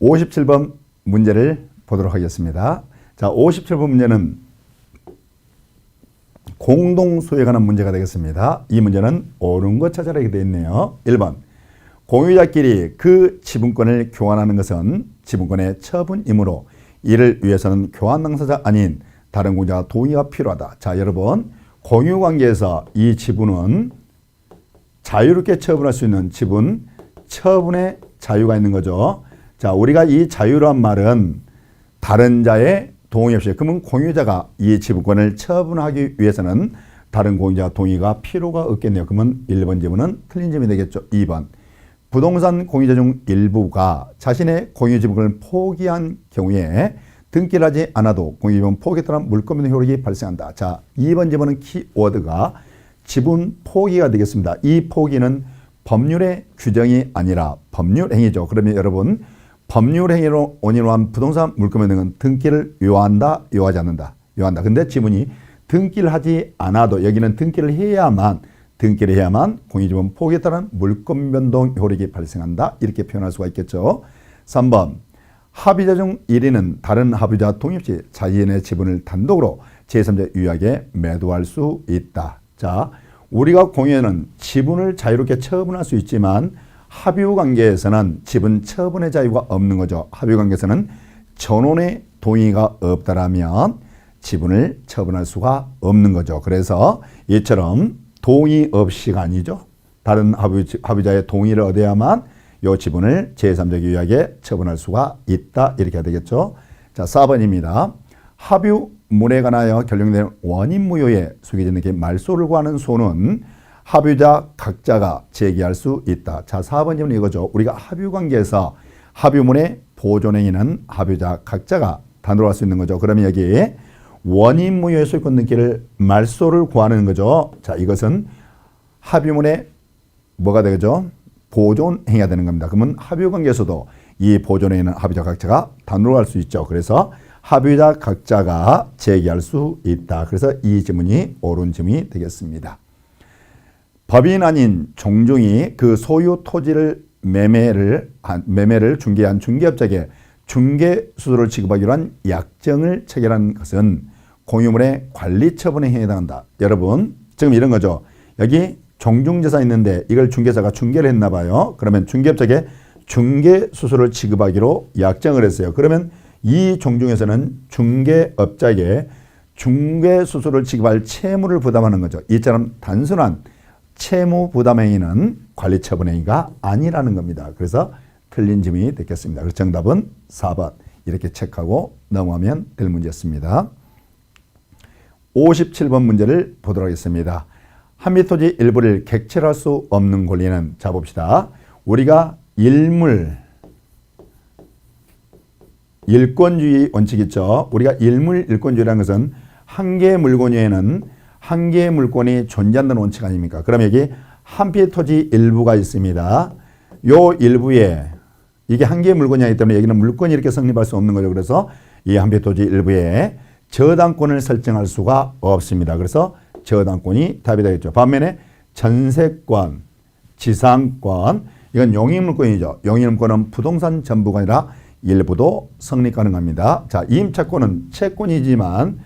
57번 문제를 보도록 하겠습니다. 자, 57번 문제는 공동소유에 관한 문제가 되겠습니다. 이 문제는 옳은 것 찾아라 이렇게 되어 있네요. 1번 공유자끼리 그 지분권을 교환하는 것은 지분권의 처분이므로 이를 위해서는 교환 당사자 아닌 다른 공유자 동의가 필요하다. 자, 여러분 공유 관계에서 이 지분은 자유롭게 처분할 수 있는 지분 처분의 자유가 있는 거죠. 자, 우리가 이 자유란 말은 다른 자의 동의 없이 그러면 공유자가 이 지분권을 처분하기 위해서는 다른 공유자 동의가 필요가 없겠네요. 그러면 1번 지문은 틀린 점이 되겠죠. 2번 부동산 공유자 중 일부가 자신의 공유 지분권을 포기한 경우에 등기를 하지 않아도 공유지분 포기에 따른 물권변동 효력이 발생한다. 자, 2번 지문은 키워드가 지분 포기가 되겠습니다. 이 포기는 법률의 규정이 아니라 법률 행위죠. 그러면 여러분 법률 행위로 원인으로 한 부동산 물권 변동은 등기를 요한다, 요하지 않는다. 요한다. 근데 지문이 등기를 하지 않아도 여기는 등기를 해야만 등기를 해야만 공유지분 포기에 따른 물권 변동 효력이 발생한다. 이렇게 표현할 수가 있겠죠. 3번 합의자 중 1위는 다른 합의자 동의 없이 자신의 지분을 단독으로 제3자 유약에 매도할 수 있다. 자, 우리가 공유에는 지분을 자유롭게 처분할 수 있지만 합의 관계에서는 지분 처분의 자유가 없는 거죠. 합의 관계에서는 전원의 동의가 없다라면 지분을 처분할 수가 없는 거죠. 그래서 이처럼 동의 없이가 아니죠. 다른 합의, 합의자의 동의를 얻어야만 요 지분을 제3자 유약에 처분할 수가 있다. 이렇게 되겠죠. 자, 4번입니다. 합의문에 관하여 결정된 원인 무효에 속해진 게 말소를 구하는 소는 합의자 각자가 제기할 수 있다. 자, 4번 질문 이거죠. 우리가 합의 관계에서 합의문의 보존행위는 합의자 각자가 단독으로 할 수 있는 거죠. 그러면 여기 원인 소유권 등기를 말소를 구하는 거죠. 자, 이것은 합의문의 뭐가 되죠? 보존 행위가 되는 겁니다. 그러면 합의 관계에서도 이 보존 행위는 합의자 각자가 단독으로 할 수 있죠. 그래서 합의자 각자가 제기할 수 있다. 그래서 이 지문이 옳은 지문이 되겠습니다. 법인 아닌 종종이 그 소유 토지를 매매를 한, 매매를 중개한 중개업자에게 중개 수수료를 지급하기로 한 약정을 체결한 것은 공유물의 관리 처분에 해당한다. 여러분, 지금 이런 거죠. 여기 종중재산 있는데 이걸 중개사가 중개를 했나 봐요. 그러면 중개업자에게 중개 수수료를 지급하기로 약정을 했어요. 그러면 이 종중에서는 중개업자에게 중개 수수료를 지급할 채무를 부담하는 거죠. 이처럼 단순한 채무 부담 행위는 관리 처분 행위가 아니라는 겁니다. 그래서 틀린 점이 되겠습니다. 그래서 정답은 4번 이렇게 체크하고 넘어가면 될 문제였습니다. 57번 문제를 보도록 하겠습니다. 한미토지 일부를 객체할 수 없는 권리는 자 봅시다. 우리가 일물 일권주의 원칙 있죠. 우리가 일물 일권주의라는 것은 한 개의 물건 외에는 한 개의 물건이 존재한다는 원칙 아닙니까? 그럼 여기 한 피의 토지 일부가 있습니다. 요 일부에 이게 한 개의 물건이 아니기 때문에 여기는 물건이 이렇게 성립할 수 없는 거죠. 그래서 이 한 피의 토지 일부에 저당권을 설정할 수가 없습니다. 그래서 저당권이 답이 되겠죠. 반면에 전세권, 지상권 이건 용익물권이죠. 용익물권은 부동산 전부가 아니라 일부도 성립 가능합니다. 자, 임차권은 채권이지만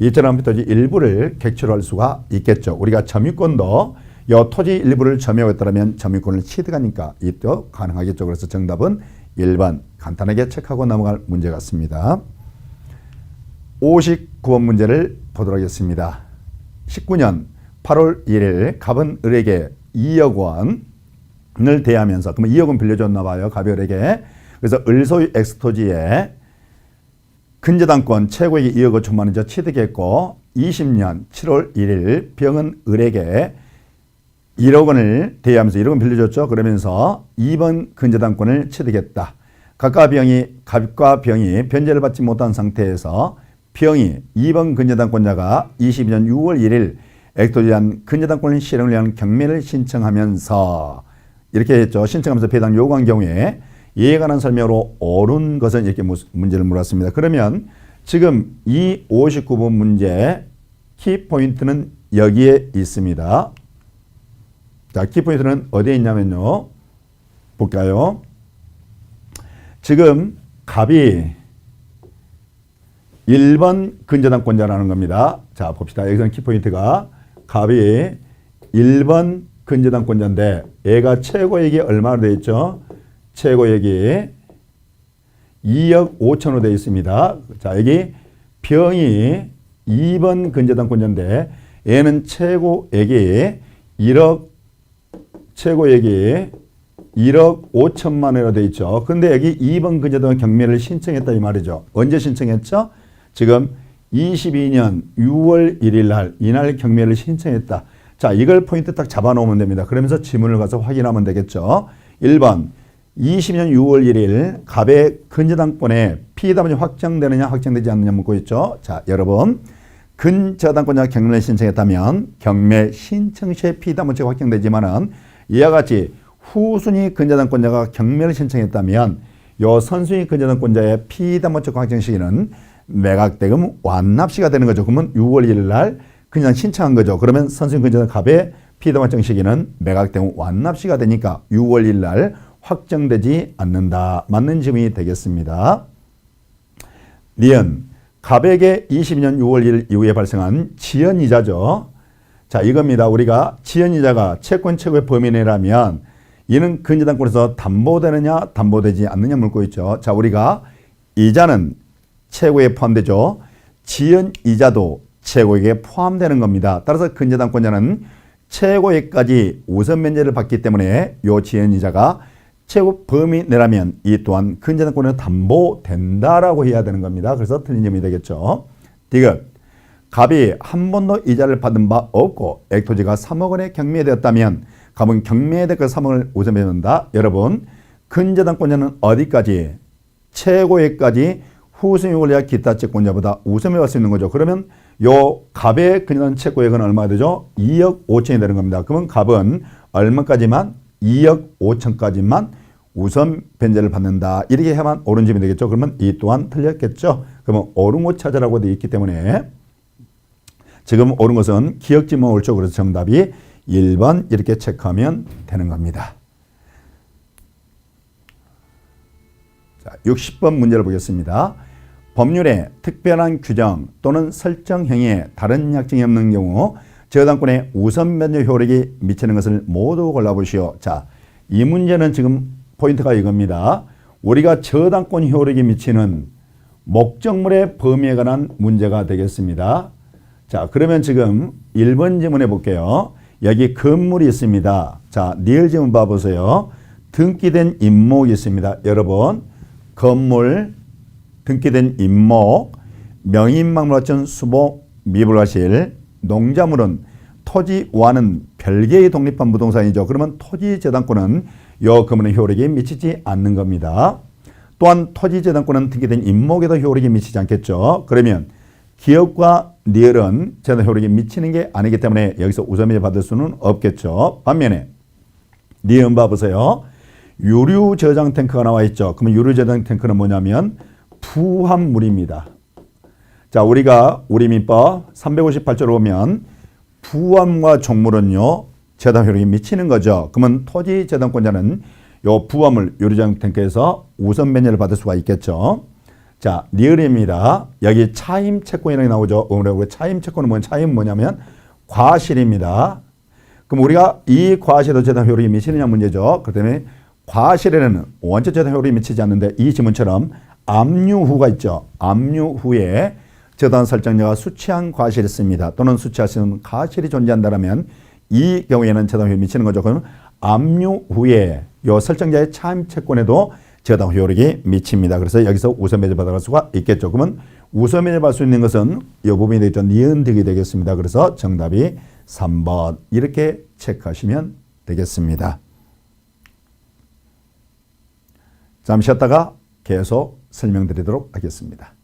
이처럼 토지 일부를 객체할 수가 있겠죠. 우리가 점유권도 이 토지 일부를 점유하고 있다면 점유권을 취득하니까 이도 가능하겠죠. 그래서 정답은 1번 간단하게 체크하고 넘어갈 문제 같습니다. 59번 문제를 보도록 하겠습니다. 19년 8월 1일 갑은 을에게 2억 원을 대하면서 그러면 2억 원 빌려줬나 봐요. 갑이 을에게. 그래서 을소유 엑스토지에 근저당권 최고액이 2억 5천만 원이죠. 취득했고 20년 7월 1일 병은 을에게 1억 원을 대하면서 1억 원 빌려줬죠. 그러면서 2번 근저당권을 취득했다. 각각 병이 갑과 병이 변제를 받지 못한 상태에서 병이 2번 근저당권자가 22년 6월 1일 엑토지한 근저당권 실행을 위한 경매를 신청하면서 이렇게 했죠. 신청하면서 배당 요구한 경우에 이에 관한 설명으로 옳은 것은 이렇게 문제를 물었습니다. 그러면 지금 이 59번 문제 키포인트는 여기에 있습니다. 자, 키포인트는 어디에 있냐면요. 볼까요? 지금 갑이 1번 근저당권자라는 겁니다. 자, 봅시다. 여기서는 키포인트가 갑이 1번 근저당권자인데 얘가 최고액이 얼마로 되어 있죠? 최고액이 2억 5천으로 되어 있습니다. 자, 여기 병이 2번 근저당 권자인데 얘는 최고액이 1억 최고액이 1억 5천만 원으로 되어 있죠. 근데 여기 2번 근저당 경매를 신청했다 이 말이죠. 언제 신청했죠? 지금 22년 6월 1일 날 이날 경매를 신청했다. 자, 이걸 포인트 딱 잡아 놓으면 됩니다. 그러면서 지문을 가서 확인하면 되겠죠. 1번 20년 6월 1일 갑의 근저당권에 피의담이 확정되느냐 확정되지 않느냐 묻고 있죠. 자, 여러분 근저당권자 경매 신청했다면 경매 신청 시에 피의담원체가 확정되지만은 이와 같이 후순위 근저당권자가 경매를 신청했다면 요 선순위 근저당권자의 피의담원체 확정 시기는 매각대금 완납 시가 되는 거죠. 그러면 6월 1일 날 그냥 신청한 거죠. 그러면 선순위 근저당 갑의 확정 시기는 매각대금 완납 시가 되니까 6월 1일 날 확정되지 않는다. 맞는 질문이 되겠습니다. 니은 갑에게 22년 6월 1일 이후에 발생한 지연이자죠. 자 이겁니다. 우리가 지연이자가 채권 최고의 범위 내라면 이는 근저당권에서 담보되느냐 담보되지 않느냐 묻고 있죠. 자 우리가 이자는 최고에 포함되죠. 지연이자도 최고액에 포함되는 겁니다. 따라서 근저당권자는 최고액까지 우선 면제를 받기 때문에 요 지연이자가 최고 범위 내라면 이 또한 근저당권은 담보된다라고 해야 되는 겁니다. 그래서 틀린 점이 되겠죠. 디귿 갑이 한 번도 이자를 받은 바 없고 액토지가 3억 원에 경매되었다면 갑은 경매대 그 3억을 우선해준다. 여러분 근저당권자는 어디까지 최고액까지 후순위권자 기타 채권자보다 우선해 갈수 있는 거죠. 그러면 요 갑의 근저당 최고액은 얼마 되죠? 2억 5천이 되는 겁니다. 그러면 갑은 얼마까지만 2억 5천까지만 우선 변제를 받는다. 이렇게 해야만 옳은 점이 되겠죠. 그러면 이 또한 틀렸겠죠. 그러면 옳은 것 찾으라고 되어 있기 때문에 지금 옳은 것은 기억지만 옳죠. 그래서 정답이 1번 이렇게 체크하면 되는 겁니다. 자, 60번 문제를 보겠습니다. 법률에 특별한 규정 또는 설정 행위에 다른 약정이 없는 경우 저당권의 우선 변제 효력이 미치는 것을 모두 골라보시오. 자, 이 문제는 지금 포인트가 이겁니다. 우리가 저당권 효력이 미치는 목적물의 범위에 관한 문제가 되겠습니다. 자, 그러면 지금 1번 질문해 볼게요. 여기 건물이 있습니다. 자, 리얼 질문 봐보세요. 등기된 임목이 있습니다. 여러분, 건물, 등기된 임목, 명인망물화천 수복 미불과실, 농자물은 토지와는 별개의 독립한 부동산이죠. 그러면 토지 재단권은 요 건물의 효력이 미치지 않는 겁니다. 또한 토지 재단권은 등기된 임목에도 효력이 미치지 않겠죠. 그러면 기업과 리얼은 재단 효력이 미치는 게 아니기 때문에 여기서 우선면제 받을 수는 없겠죠. 반면에 리얼 봐보세요. 유류 저장 탱크가 나와 있죠. 그러면 유류 저장 탱크는 뭐냐면 부합물입니다. 자, 우리가 우리 민법 358조로 보면 부함과 종물은요 재단 효력이 미치는 거죠. 그러면 토지 재단권자는 요 부함을 탱크에서 우선 변제를 받을 수가 있겠죠. 자, 리얼입니다. 여기 차임 채권이라고 나오죠. 우리 차임 채권은 뭐냐? 차임 뭐냐면 과실입니다. 그럼 우리가 이 과실도 재단 효력이 미치느냐 문제죠. 그 때문에 과실에는 원체 재단 효력이 미치지 않는데 이 지문처럼 압류후가 있죠. 압류후에 저당 설정자가 수취한 과실이 있습니다. 또는 수취하시는 가실이 존재한다면 이 경우에는 저당 효력이 미치는 거죠. 그럼 압류 후에 요 설정자의 차임 채권에도 저당 효력이 미칩니다. 그래서 여기서 우선 매제 받아갈 수가 있겠죠. 그러면 우선 매제 받을 수 있는 것은 이 부분이 되죠. 니은득이 되겠습니다. 그래서 정답이 3번 이렇게 체크하시면 되겠습니다. 잠시 쉬었다가 계속 설명드리도록 하겠습니다.